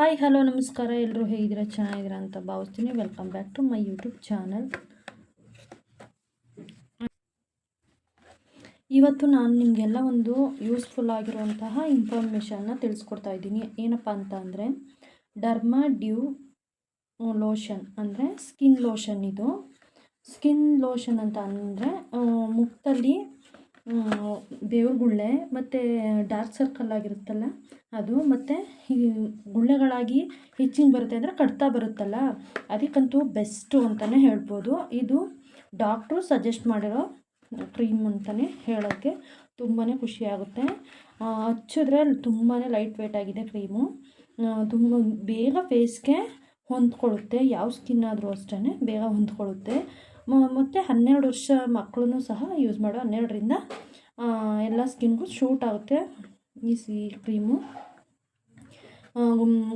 Hi, hello, ನಮಸ್ಕಾರ. ಎಲ್ಲರೂ ಹೇಗಿದ್ದೀರಾ? ಚೆನ್ನಾಗಿದ್ದೀರಾ ಅಂತ ಭಾವಿಸ್ತೀನಿ. Welcome back to my YouTube channel ಇವತ್ತು ನಾನು ನಿಮಗೆಲ್ಲ ಒಂದು ಯೂಸ್ಫುಲ್ ಆಗಿರುವಂತಹ ಇನ್ಫಾರ್ಮೇಷನ್ನ ತಿಳಿಸ್ಕೊಡ್ತಾ ಇದ್ದೀನಿ. ಏನಪ್ಪ ಅಂತ ಅಂದರೆ ಡರ್ಮಾ ಡ್ಯೂ ಲೋಷನ್ ಅಂದರೆ ಸ್ಕಿನ್ ಲೋಷನ್ ಇದು. ಸ್ಕಿನ್ ಲೋಷನ್ ಅಂತ ಅಂದರೆ ಮುಖದಲ್ಲಿ ಬೇವ್ರ ಗುಳ್ಳೆ ಮತ್ತು ಡಾರ್ಕ್ ಸರ್ಕಲ್ ಆಗಿರುತ್ತಲ್ಲ, ಅದು ಮತ್ತು ಈ ಗುಳ್ಳೆಗಳಾಗಿ ಹೆಚ್ಚಿನ ಬರುತ್ತೆ ಅಂದರೆ ಕಡ್ತಾ ಬರುತ್ತಲ್ಲ, ಅದಕ್ಕಂತೂ ಬೆಸ್ಟು ಅಂತಲೇ ಹೇಳ್ಬೋದು. ಇದು ಡಾಕ್ಟ್ರು ಸಜೆಸ್ಟ್ ಮಾಡಿರೋ ಕ್ರೀಮ್ ಅಂತಲೇ ಹೇಳೋಕ್ಕೆ ತುಂಬಾ ಖುಷಿಯಾಗುತ್ತೆ ಹಚ್ಚಿದ್ರೆ ತುಂಬಾ ಲೈಟ್ ವೆಯ್ಟ್ ಆಗಿದೆ ಕ್ರೀಮು ತುಂಬ ಬೇಗ ಫೇಸ್ಗೆ ಹೊಂದ್ಕೊಳ್ಳುತ್ತೆ, ಯಾವ ಸ್ಕಿನ್ ಆದರೂ ಅಷ್ಟೇ ಬೇಗ ಹೊಂದ್ಕೊಳ್ಳುತ್ತೆ. ಮತ್ತು ಹನ್ನೆರಡು ವರ್ಷ ಮಕ್ಕಳು ಸಹ ಯೂಸ್ ಮಾಡೋ ಹನ್ನೆರಡರಿಂದ ಎಲ್ಲ ಸ್ಕಿನ್ಗೂ ಶೂಟ್ ಆಗುತ್ತೆ. ಈ ಸಿ ಕ್ರೀಮು.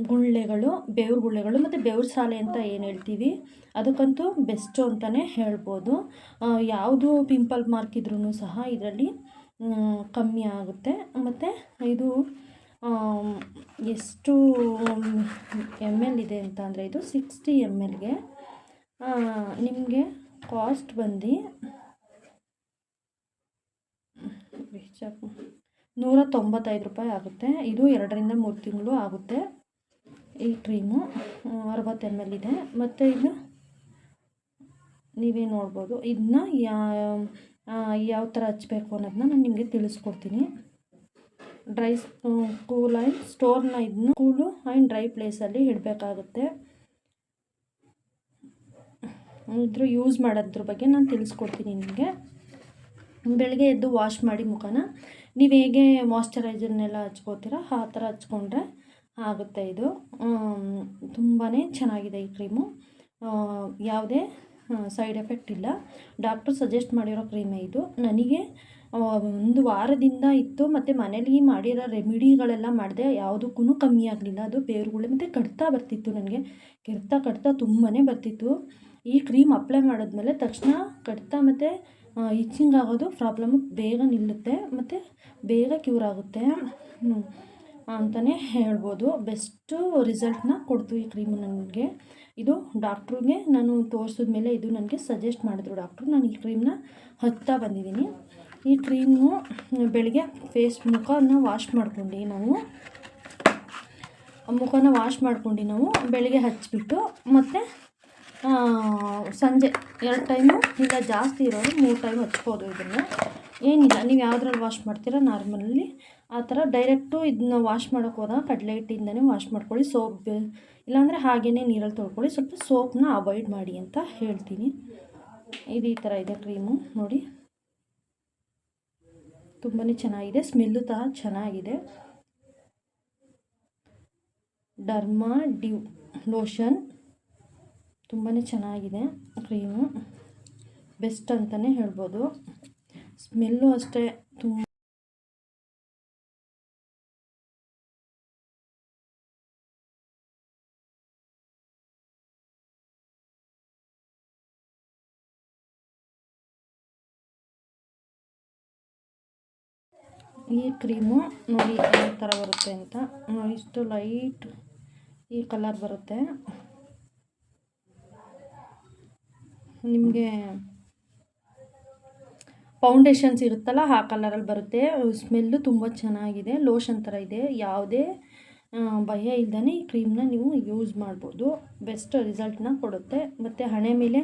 ಗುಳ್ಳೆಗಳು, ಬೇವ್ರ ಗುಳ್ಳೆಗಳು ಮತ್ತು ಬೇವ್ರ ಸಾಲೆ ಅಂತ ಏನು ಹೇಳ್ತೀವಿ? ಅದಕ್ಕಂತೂ ಬೆಸ್ಟು ಅಂತಲೇ ಹೇಳ್ಬೋದು. ಯಾವುದು ಪಿಂಪಲ್ ಮಾರ್ಕ್ ಇದ್ರೂ ಸಹ ಇದರಲ್ಲಿ ಕಮ್ಮಿ ಆಗುತ್ತೆ. ಮತ್ತು ಇದು ಎಷ್ಟು ಎಂ ಎಲ್ ಇದೆ ಅಂತ ಅಂದರೆ ಇದು ಸಿಕ್ಸ್ಟಿ ಎಂ ಎಲ್ಗೆ ನಿಮಗೆ? ಕಾಸ್ಟ್ ಬಂದು ನೂರ ತೊಂಬತ್ತೈದು ರೂಪಾಯಿ ಆಗುತ್ತೆ. ಇದು ಎರಡರಿಂದ ಮೂರು ತಿಂಗಳು ಆಗುತ್ತೆ. ಈ ಕ್ರೀಮು ಅರವತ್ತು ಎಂ ಎಲ್ ಇದೆ. ಮತ್ತು ಇದು ನೀವೇ ನೋಡ್ಬೋದು. ಇದನ್ನ ಯಾವ ಥರ ಹಚ್ಬೇಕು ಅನ್ನೋದನ್ನ ನಾನು ನಿಮಗೆ ತಿಳಿಸ್ಕೊಡ್ತೀನಿ. ಡ್ರೈ ಕೂಲ್ ಆ್ಯಂಡ್ ಸ್ಟೋರ್ನ ಇದನ್ನ ಕೂಲು ಆ್ಯಂಡ್ ಡ್ರೈ ಪ್ಲೇಸಲ್ಲಿ ಇಡಬೇಕಾಗುತ್ತೆ. ಇದ್ರ ಯೂಸ್ ಮಾಡೋದ್ರ ಬಗ್ಗೆ ನಾನು ತಿಳಿಸ್ಕೊಡ್ತೀನಿ ನಿಮಗೆ. ಬೆಳಗ್ಗೆ ಎದ್ದು ವಾಶ್ ಮಾಡಿ ಮುಖನ. ನೀವು ಹೇಗೆ ಮಾಯ್ಶ್ಚರೈಸರ್ನೆಲ್ಲ ಹಚ್ಕೋತೀರ ಆ ಥರ ಹಚ್ಕೊಂಡ್ರೆ ಆಗುತ್ತೆ ಇದು. ತುಂಬಾ ಚೆನ್ನಾಗಿದೆ ಈ ಕ್ರೀಮು ಯಾವುದೇ ಸೈಡ್ ಎಫೆಕ್ಟ್ ಇಲ್ಲ. ಡಾಕ್ಟ್ರು ಸಜೆಸ್ಟ್ ಮಾಡಿರೋ ಕ್ರೀಮೇ ಇದು. ನನಗೆ ಒಂದು ವಾರದಿಂದ ಇತ್ತು, ಮತ್ತು ಮನೇಲಿ ಮಾಡಿರೋ ರೆಮಿಡಿಗಳೆಲ್ಲ ಮಾಡಿದೆ ಯಾವುದಕ್ಕೂ ಕಮ್ಮಿ ಆಗಲಿಲ್ಲ. ಅದು ಬೇರುಗಳು ಮತ್ತು ಕಡ್ತಾ ಬರ್ತಿತ್ತು ನನಗೆ. ಕೆಡ್ತಾ ಕಡ್ತಾ ತುಂಬಾ ಬರ್ತಿತ್ತು. ಈ ಕ್ರೀಮ್ ಅಪ್ಲೈ ಮಾಡಿದ್ಮೇಲೆ ತಕ್ಷಣ ಕಡಿತ ಮತ್ತು ಇಚ್ಚಿಂಗ್ ಆಗೋದು ಪ್ರಾಬ್ಲಮ್ ಬೇಗ ನಿಲ್ಲುತ್ತೆ ಮತ್ತು ಬೇಗ ಕ್ಯೂರ್ ಆಗುತ್ತೆ. ಅಂತಲೇ ಹೇಳ್ಬೋದು. ಬೆಸ್ಟು ರಿಸಲ್ಟ್ನ ಕೊಡ್ತು ಈ ಕ್ರೀಮು ನನಗೆ. ಇದು ಡಾಕ್ಟ್ರಿಗೆ ನಾನು ತೋರಿಸಿದ ಮೇಲೆ ಇದು ನನಗೆ ಸಜೆಸ್ಟ್ ಮಾಡಿದ್ರು ಡಾಕ್ಟ್ರು. ನಾನು ಈ ಕ್ರೀಮ್ನ ಹತ್ತಾ ಬಂದಿದ್ದೀನಿ. ಈ ಕ್ರೀಮು ಬೆಳಗ್ಗೆ ಫೇಸ್ ಮುಖನ ವಾಶ್ ಮಾಡ್ಕೊಂಡು ನಾವು. ಮುಖನ ವಾಶ್ ಮಾಡ್ಕೊಂಡು ನಾವು ಬೆಳಗ್ಗೆ ಹಚ್ಚಿಬಿಟ್ಟು ಮತ್ತು ಸಂಜೆ ಎರಡು ಟೈಮು ಇಲ್ಲ, ಜಾಸ್ತಿ ಇರೋರು ಮೂರು ಟೈಮ್ ಹಚ್ಬೋದು ಇದನ್ನು. ಏನಿಲ್ಲ, ನೀವು ಯಾವ್ದ್ರಲ್ಲಿ ವಾಶ್ ಮಾಡ್ತೀರಾ ನಾರ್ಮಲಲ್ಲಿ ಆ ಥರ ಡೈರೆಕ್ಟು ಇದನ್ನ ವಾಶ್ ಮಾಡೋಕ್ಕೆ ಹೋದಾಗ ಕಡಲೆ ಹಿಟ್ಟಿಂದನೇ ವಾಶ್ ಮಾಡ್ಕೊಳ್ಳಿ ಸೋಪ್ ಇಲ್ಲಾಂದರೆ ಹಾಗೇ ನೀರಲ್ಲಿ ತೊಳ್ಕೊಳ್ಳಿ, ಸ್ವಲ್ಪ ಸೋಪ್ನ ಅವಾಯ್ಡ್ ಮಾಡಿ ಅಂತ ಹೇಳ್ತೀನಿ. ಇದು ಈ ಥರ ಇದೆ ಕ್ರೀಮು ನೋಡಿ. ತುಂಬಾ ಚೆನ್ನಾಗಿದೆ ಸ್ಮೆಲ್ಲು ಸಹ ಚೆನ್ನಾಗಿದೆ. ಡರ್ಮಾ ಡ್ಯೂ ಲೋಷನ್ ತುಂಬಾ ಚೆನ್ನಾಗಿದೆ ಕ್ರೀಮು. ಬೆಸ್ಟ್ ಅಂತಲೇ ಹೇಳ್ಬೋದು. ಸ್ಮೆಲ್ಲು ಅಷ್ಟೇ ತುಂಬ ಈ ಕ್ರೀಮು ನೋಡಿ ಯಾವ ಥರ ಬರುತ್ತೆ ಅಂತ. ಇಷ್ಟು ಲೈಟ್ ಈ ಕಲರ್ ಬರುತ್ತೆ. ನಿಮಗೆ ಫೌಂಡೇಶನ್ಸ್ ಇರುತ್ತಲ್ಲ, ಆ ಕಲರಲ್ಲಿ ಬರುತ್ತೆ. ಸ್ಮೆಲ್ಲು ತುಂಬ ಚೆನ್ನಾಗಿದೆ. ಲೋಷನ್ ಥರ ಇದೆ. ಯಾವುದೇ ಭಯ ಇಲ್ಲದೇ ಈ ಕ್ರೀಮ್ನ ನೀವು ಯೂಸ್ ಮಾಡ್ಬೋದು. ಬೆಸ್ಟ್ ರಿಸಲ್ಟ್ನ ಕೊಡುತ್ತೆ. ಮತ್ತು ಹಣೆ ಮೇಲೆ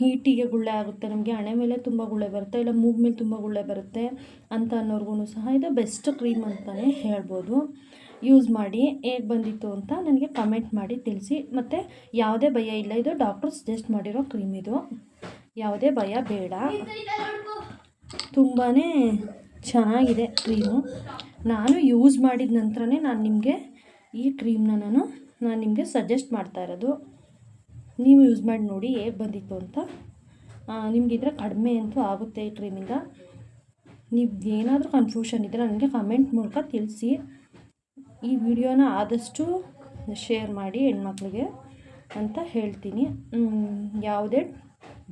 ಹೀಟಿಗೆ ಗುಳ್ಳೆ ಆಗುತ್ತೆ. ನಮಗೆ ಹಣೆ ಮೇಲೆ ತುಂಬ ಗುಳ್ಳೆ ಬರುತ್ತೆ. ಇಲ್ಲ ಮೂಗ್ ಮೇಲೆ ತುಂಬ ಗುಳ್ಳೆ ಬರುತ್ತೆ ಅಂತ ಅನ್ನೋರ್ಗು ಸಹ ಇದು ಬೆಸ್ಟ್ ಕ್ರೀಮ್ ಅಂತಲೇ ಹೇಳ್ಬೋದು. ಯೂಸ್ ಮಾಡಿ ಹೇಗೆ ಬಂದಿತ್ತು ಅಂತ ನನಗೆ ಕಮೆಂಟ್ ಮಾಡಿ ತಿಳಿಸಿ. ಮತ್ತು ಯಾವುದೇ ಭಯ ಇಲ್ಲ, ಇದು ಡಾಕ್ಟರ್ ಸಜೆಸ್ಟ್ ಮಾಡಿರೋ ಕ್ರೀಮ್ ಇದು. ಯಾವುದೇ ಭಯ ಬೇಡ. ತುಂಬಾ ಚೆನ್ನಾಗಿದೆ ಕ್ರೀಮು ನಾನು ಯೂಸ್ ಮಾಡಿದ ನಂತರನೇ ನಾನು ನಿಮಗೆ ಈ ಕ್ರೀಮ್ನ ನಾನು ನಾನು ನಿಮಗೆ ಸಜೆಸ್ಟ್ ಮಾಡ್ತಾ ಇರೋದು. ನೀವು ಯೂಸ್ ಮಾಡಿ ನೋಡಿ ಹೇಗೆ ಬಂದಿತ್ತು ಅಂತ. ನಿಮಗಿದ್ರೆ ಕಡಿಮೆ ಅಂತೂ ಆಗುತ್ತೆ ಈ ಕ್ರೀಮಿಂದ ನೀವು ಏನಾದರೂ ಕನ್ಫ್ಯೂಷನ್ ಇದ್ದರೆ ನನಗೆ ಕಮೆಂಟ್ ಮೂಲಕ ತಿಳಿಸಿ. ಈ ವಿಡಿಯೋನ ಆದಷ್ಟು ಶೇರ್ ಮಾಡಿ ಹೆಣ್ಮಕ್ಳಿಗೆ ಅಂತ ಹೇಳ್ತೀನಿ. ಯಾವುದೇ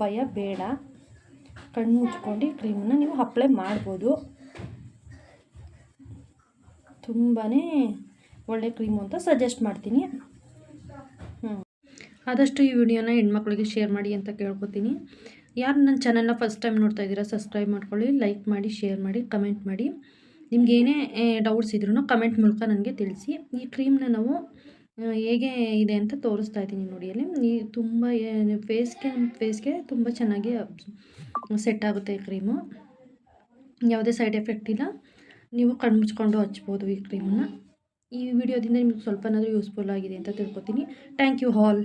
ಭಯ, ಬೇಡ. ಕಣ್ಣು ಮುಚ್ಕೊಂಡು ಕ್ರೀಮನ್ನು ನೀವು ಅಪ್ಲೈ ಮಾಡ್ಬೋದು. ತುಂಬಾ ಒಳ್ಳೆ ಕ್ರೀಮು ಅಂತ ಸಜೆಸ್ಟ್ ಮಾಡ್ತೀನಿ. ಆದಷ್ಟು ಈ ವಿಡಿಯೋನ ಹೆಣ್ಮಕ್ಳಿಗೆ ಶೇರ್ ಮಾಡಿ ಅಂತ ಕೇಳ್ಕೊತೀನಿ. ಯಾರು ನನ್ನ ಚಾನಲ್ನ ಫಸ್ಟ್ ಟೈಮ್ ನೋಡ್ತಾ ಇದ್ದೀರಾ, ಸಬ್ಸ್ಕ್ರೈಬ್ ಮಾಡ್ಕೊಳ್ಳಿ, ಲೈಕ್ ಮಾಡಿ, ಶೇರ್ ಮಾಡಿ, ಕಮೆಂಟ್ ಮಾಡಿ. ನಿಮ್ಗೆ ಏನೇ ಡೌಟ್ಸ್ ಇದ್ರೂ ಕಮೆಂಟ್ ಮೂಲಕ ನನಗೆ ತಿಳಿಸಿ. ಈ ಕ್ರೀಮ್ನ ನಾವು ಹೇಗೆ ಇದೆ ಅಂತ ತೋರಿಸ್ತಾ ಇದ್ದೀನಿ ನೋಡಿ ಅಲ್ಲಿ. ಈ ತುಂಬ ಫೇಸ್ಗೆ ಫೇಸ್ಗೆ ತುಂಬ ಚೆನ್ನಾಗಿ ಸೆಟ್ ಆಗುತ್ತೆ ಈ ಕ್ರೀಮು ಯಾವುದೇ ಸೈಡ್ ಎಫೆಕ್ಟ್ ಇಲ್ಲ. ನೀವು ಕಣ್ಣು ಮುಚ್ಕೊಂಡು ಹಚ್ಬೋದು ಈ ಕ್ರೀಮನ್ನು ಈ ವಿಡಿಯೋದಿಂದ ನಿಮ್ಗೆ ಸ್ವಲ್ಪನಾದರೂ ಯೂಸ್ಫುಲ್ ಆಗಿದೆ ಅಂತ ತಿಳ್ಕೊತೀನಿ. Thank you all